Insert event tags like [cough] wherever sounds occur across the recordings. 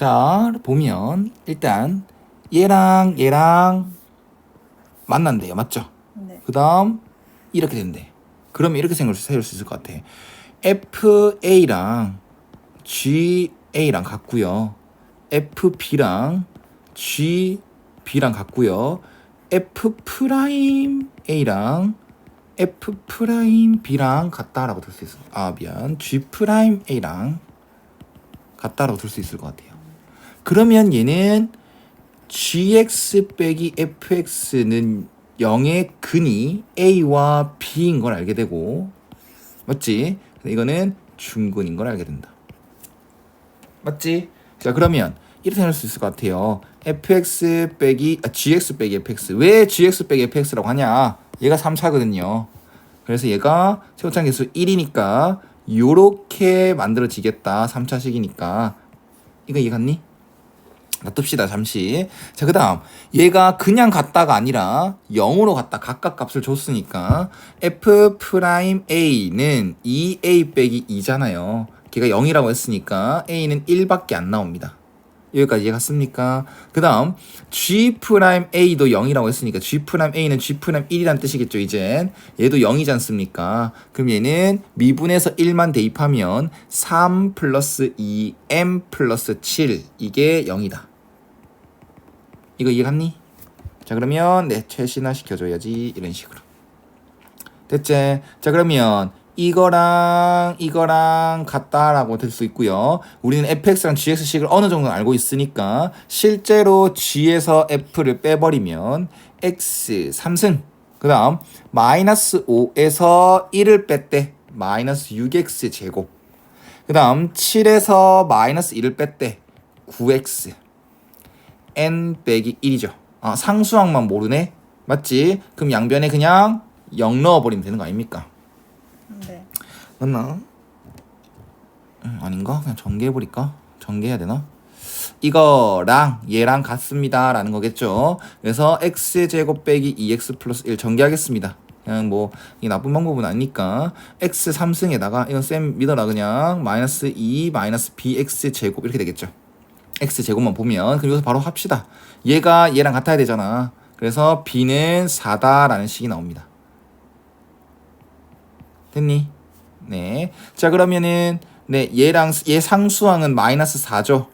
자, 보면 일단 얘랑 얘랑 만난대요. 맞죠? 네. 그 다음 이렇게 된대. 그러면 이렇게 생각을 세울 수 있을 것 같아. FA랑 GA랑 같고요. FB랑 GB랑 같고요. F 프라임 A랑 F 프라임 B랑 같다라고 들 수 있어. 아 미안. G 프라임 A랑 같다라고 들 수 있을 것 같아요. 그러면 얘는 GX 빼기 FX는 0의 근이 A와 B인 걸 알게 되고 맞지? 이거는 중근인 걸 알게 된다. 맞지? 자 그러면 이렇게 생각할 수 있을 것 같아요. fx 빼기 아, gx 빼기 fx 왜 gx 빼기 fx라고 하냐? 얘가 3차거든요. 그래서 얘가 최고창 계수 1이니까 요렇게 만들어지겠다. 3차식이니까 이거 이해갔니? 놔둡시다 잠시. 자 그 다음. 얘가 그냥 갔다가 아니라 0으로 갔다 각각 값을 줬으니까 f 프라임 a는 2a 빼기 2잖아요. 걔가 0이라고 했으니까 a는 1밖에 안 나옵니다. 여기까지 이해갔습니까? 그 다음. G 프라임 a도 0이라고 했으니까 g 프라임 a는 g 프라임 1이란 뜻이겠죠 이젠. 얘도 0이지 않습니까? 그럼 얘는 미분에서 1만 대입하면 3 플러스 2m 플러스 7 이게 0이다 이거 이해갔니? 자 그러면 네 최신화 시켜줘야지 이런 식으로 됐지? 자 그러면 이거랑 이거랑 같다라고 될 수 있고요. 우리는 fx랑 gx식을 어느 정도 알고 있으니까 실제로 g에서 f를 빼버리면 x 3승 그 다음 마이너스 5에서 1을 뺐대 마이너스 6x 제곱 그 다음 7에서 마이너스 1을 뺐대 9x n 빼기 1이죠. 아, 상수항만 모르네. 맞지? 그럼 양변에 그냥 0 넣어버리면 되는 거 아닙니까? 네. 맞나? 음, 아닌가? 그냥 전개해버릴까? 전개해야 되나? 이거랑 얘랑 같습니다 라는 거겠죠 그래서 x제곱 빼기 2x 플러스 1 전개하겠습니다 그냥 뭐 이 나쁜 방법은 아니니까 x 3승에다가 이건 쌤 믿어라 그냥 마이너스 2 마이너스 bx 제곱 이렇게 되겠죠 x 제곱만 보면 여기서 바로 합시다 얘가 얘랑 같아야 되잖아 그래서 b는 4다라는 식이 나옵니다 됐니? 네. 자 그러면은 네 얘랑 얘 상수항은 마이너스 4죠.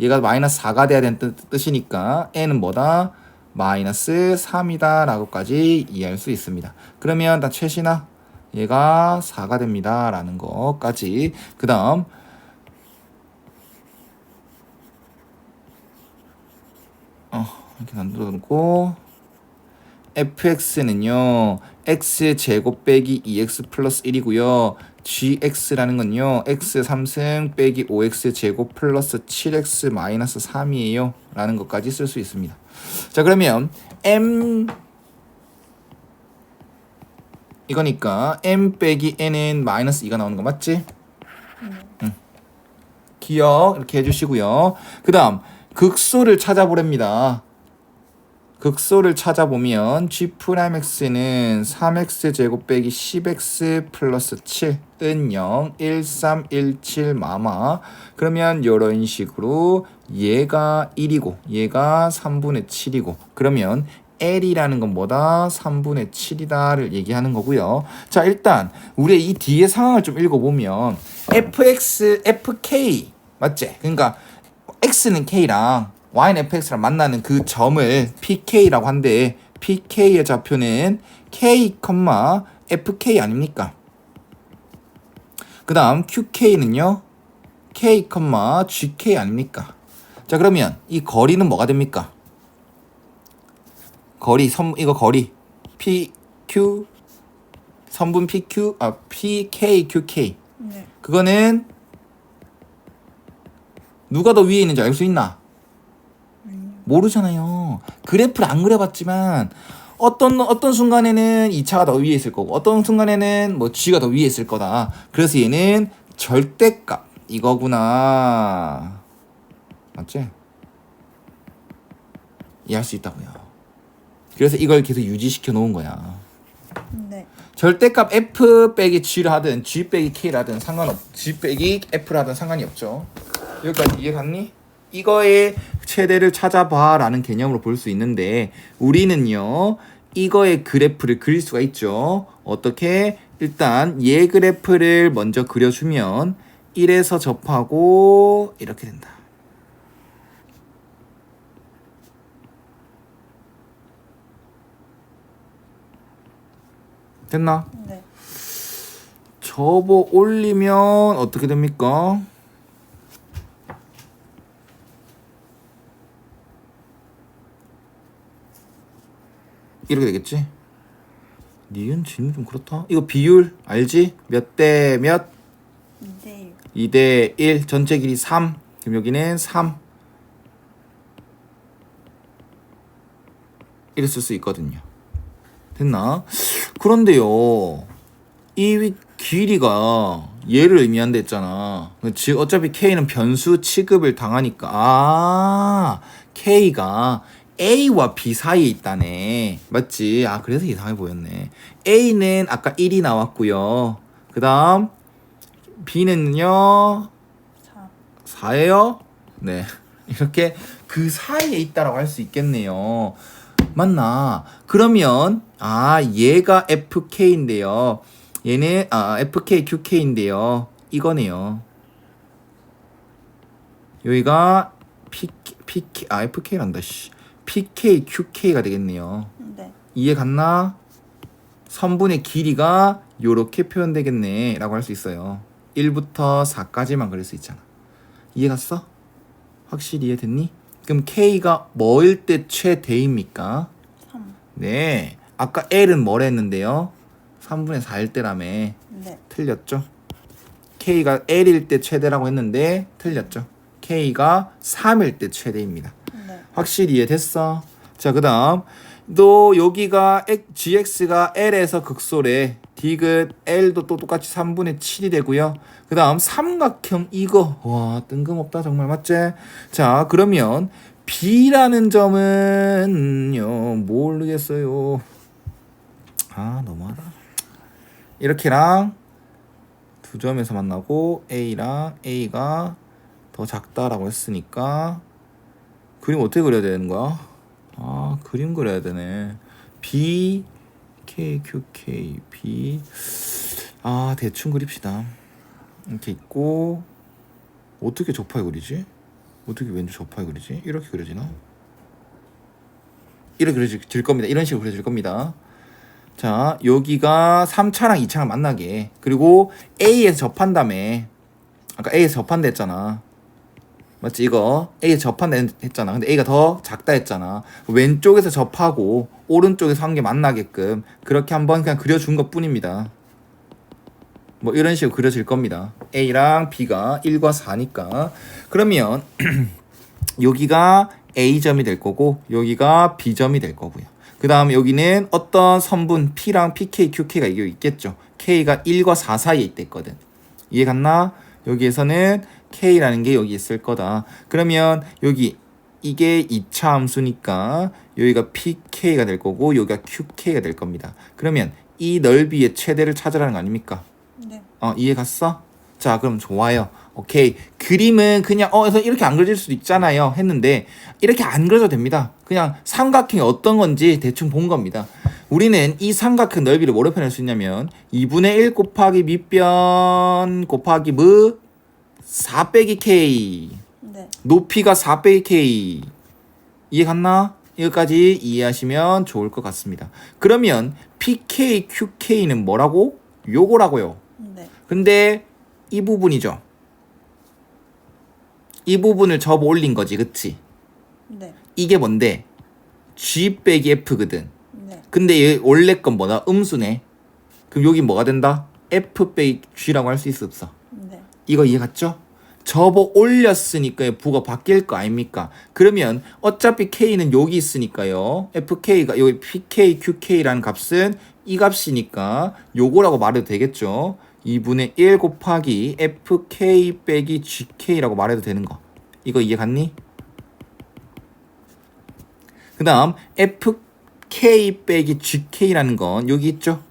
얘가 마이너스 4가 돼야 되는 뜻, 뜻이니까 n은 뭐다? 마이너스 3이다 라고까지 이해할 수 있습니다. 그러면 다 최신화 얘가 4가 됩니다 라는 거까지 그 다음 어 이렇게 만들어 놓고 fx는요 x 제곱 빼기 2x 플러스 1이고요. Gx라는 건요 x 3승 빼기 5x 제곱 플러스 7x 마이너스 3이에요. 라는 것까지 쓸 수 있습니다. 자 그러면 m 이거니까 m 빼기 n은 마이너스 2가 나오는 거 맞지? 응. 기억 이렇게 해주시고요. 그 다음 극소를 찾아보랍니다 극소를 찾아보면 g'x는 3x 제곱 빼기 10x 플러스 7은 0, 1, 3, 1, 7 마마 그러면 이런 식으로 얘가 1이고 얘가 3분의 7이고 그러면 L이라는 건 뭐다? 3분의 7이다를 얘기하는 거고요. 자 일단 우리 이 뒤에 상황을 좀 읽어보면 fx, fk 맞지? 그러니까 x는 k랑 y는 fx랑 만나는 그 점을 pk라고 한데 pk의 좌표는 k, fk 아닙니까? 그 다음 qk는요 k, gk 아닙니까? 자 그러면 이 거리는 뭐가 됩니까? 거리 선 이거 거리 pq 선분 pq 아 pk qk 네. 그거는 누가 더 위에 있는지 알 수 있나? 모르잖아요. 그래프를 안 그려봤지만 어떤 어떤 순간에는 2차가 더 위에 있을 거고 어떤 순간에는 뭐 g가 더 위에 있을 거다. 그래서 얘는 절대값 이거구나. 맞지? 이해할 수 있다고요. 그래서 이걸 계속 유지시켜 놓은 거야. 네. 절대값 f 빼기 g를 하든 g 빼기 k를 하든 상관없 g 빼기 f를 하든 상관이 없죠. 여기까지 이해 갔니? 이거의 최대를 찾아봐라는 개념으로 볼 수 있는데 우리는요 이거의 그래프를 그릴 수가 있죠. 어떻게? 일단 얘 그래프를 먼저 그려주면 1에서 접하고 이렇게 된다. 됐나? 네. 접어 올리면 어떻게 됩니까? 이렇게 되겠지? 니은 질문 좀 그렇다. 이거 비율 알지? 몇 대 몇? 2대 2대 1 전체 길이 3. 그럼 여기는 3. 이렇게 쓸수 있거든요. 됐나? 그런데요. 이 위- 길이가 얘를 의미한다 했잖아. 즉 어차피 K는 변수 취급을 당하니까 아 K가 A와 B 사이에 있다네. 맞지? 아 그래서 이상해 보였네. A는 아까 1이 나왔고요. 그 다음 B는요 4. 4예요? 네. [laughs] 이렇게 그 사이에 있다라고 할 수 있겠네요. 맞나? 그러면 아 얘가 FK인데요. 얘는 아 FK QK인데요. 이거네요. 여기가 PK, PK 아 FK란다 씨. PK QK가 되겠네요. 네. 이해 갔나? 선분의 길이가 요렇게 표현되겠네 라고 할 수 있어요 1부터 4까지만 그릴 수 있잖아 이해 갔어? 확실히 이해됐니? 그럼 K가 뭐일 때 최대입니까? 3. 네 아까 L은 뭐라 했는데요? 3분의 4일 때라며 네. 틀렸죠? K가 L일 때 최대라고 했는데 틀렸죠? K가 3일 때 최대입니다 네. 확실히 이해됐어? 자, 그 다음. 또 여기가 gx가 L에서 극소래. 디귿 L도 또 똑같이 3분의 7이 되고요. 그 다음 삼각형 이거. 와, 뜬금없다. 정말 맞지? 자, 그러면 B라는 점은요, 모르겠어요. 아, 너무하다. 이렇게랑 두 점에서 만나고 A랑 A가 더 작다라고 했으니까 그림 어떻게 그려야 되는 거야? 아 그림 그려야 되네. B K Q K B 아 대충 그립시다. 이렇게 있고 어떻게 접하게 그리지? 어떻게 왼쪽 접하게 그리지? 이렇게 그려지나? 이렇게 그려질 겁니다. 이런 식으로 그려질 겁니다. 자 여기가 3차랑 2차랑 만나게 그리고 A에서 접한 다음에 아까 A에서 접한다 했잖아. 맞지? 이거 A 접한다 했잖아. 근데 A가 더 작다 했잖아. 왼쪽에서 접하고 오른쪽에서 한개 만나게끔 그렇게 한번 그냥 그려준 것 뿐입니다. 뭐 이런 식으로 그려질 겁니다. A랑 B가 1과 4니까. 그러면 [clears throat] 여기가 A점이 될 거고 여기가 B점이 될 거고요. 그 다음 여기는 어떤 선분 P랑 PK, QK가 이게 있겠죠. K가 1과 4 사이에 있댔거든. 이해 갔나? 여기에서는 K라는 게 여기 있을 거다. 그러면 여기 이게 2차 함수니까 여기가 PK가 될 거고 여기가 QK가 될 겁니다. 그러면 이 넓이의 최대를 찾으라는 거 아닙니까? 네. 어, 이해 갔어? 자, 그럼 좋아요. 오케이. 그림은 그냥 어, 그래서 이렇게 안 그려질 수도 있잖아요. 했는데 이렇게 안 그려도 됩니다. 그냥 삼각형이 어떤 건지 대충 본 겁니다. 우리는 이 삼각형 넓이를 뭐로 표현할 수 있냐면 2분의 1 곱하기 밑변 곱하기 무 4 빼기 K 네. 높이가 4 빼기 K 이해 갔나? 여기까지 이해하시면 좋을 것 같습니다. 그러면 PK, QK는 뭐라고? 요거라고요. 네. 근데 이 부분이죠. 이 부분을 접어 올린 거지, 그치? 네. 이게 뭔데? G 빼기 F거든. 네. 근데 얘 원래 건 뭐다? 음수네. 그럼 여기 뭐가 된다? F 빼기 G라고 할 수 있어 없어? 네. 이거 이해 갔죠? 접어 올렸으니까 부가 바뀔 거 아닙니까? 그러면 어차피 K는 여기 있으니까요. FK가 여기 PK, QK라는 값은 이 값이니까 요거라고 말해도 되겠죠. 2분의 1 곱하기 FK 빼기 GK라고 말해도 되는 거. 이거 이해 갔니? 그 다음 FK 빼기 GK라는 건 여기 있죠?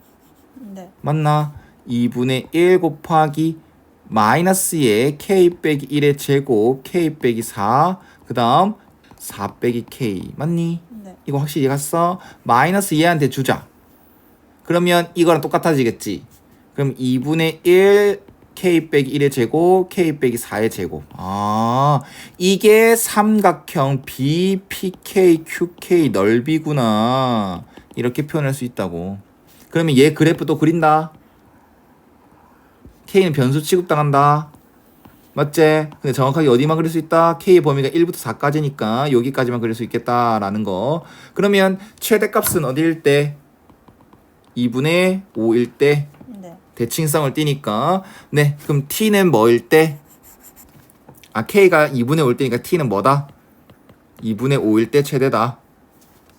네. 맞나? 2분의 1 곱하기 마이너스에 k 빼기 1의 제곱 k 빼기 4 그다음 4 빼기 k 맞니? 네. 이거 확실히 갔어? 마이너스 얘한테 주자. 그러면 이거랑 똑같아지겠지. 그럼 2분의 1 k 빼기 1의 제곱 k 빼기 4의 제곱. 아 이게 삼각형 BPK QK 넓이구나. 이렇게 표현할 수 있다고. 그러면 얘 그래프 또 그린다. K는 변수 취급당한다. 맞지? 근데 정확하게 어디만 그릴 수 있다? K의 범위가 1부터 4까지니까 여기까지만 그릴 수 있겠다라는 거. 그러면 최대값은 어디일 때? 2분의 5일 때 네. 대칭성을 띠니까 네 그럼 T는 뭐일 때? 아 K가 2분의 5일 때니까 T는 뭐다? 2분의 5일 때 최대다.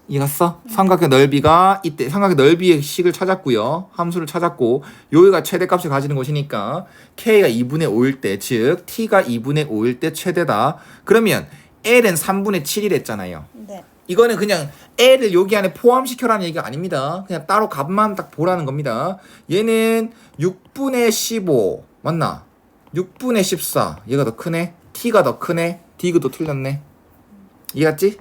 이해갔어? 삼각형 넓이가 이때 삼각형 넓이의 식을 찾았고요. 함수를 찾았고 여기가 최대값을 가지는 곳이니까 K가 2분의 5일 때, 즉 T가 2분의 5일 때 최대다. 그러면 L은 3분의 7이랬잖아요. 네. 이거는 그냥 L을 여기 안에 포함시켜라는 얘기가 아닙니다. 그냥 따로 값만 딱 보라는 겁니다. 얘는 6분의 15 맞나? 6분의 14 얘가 더 크네. T가 더 크네. D가 더 틀렸네. 이해갔지?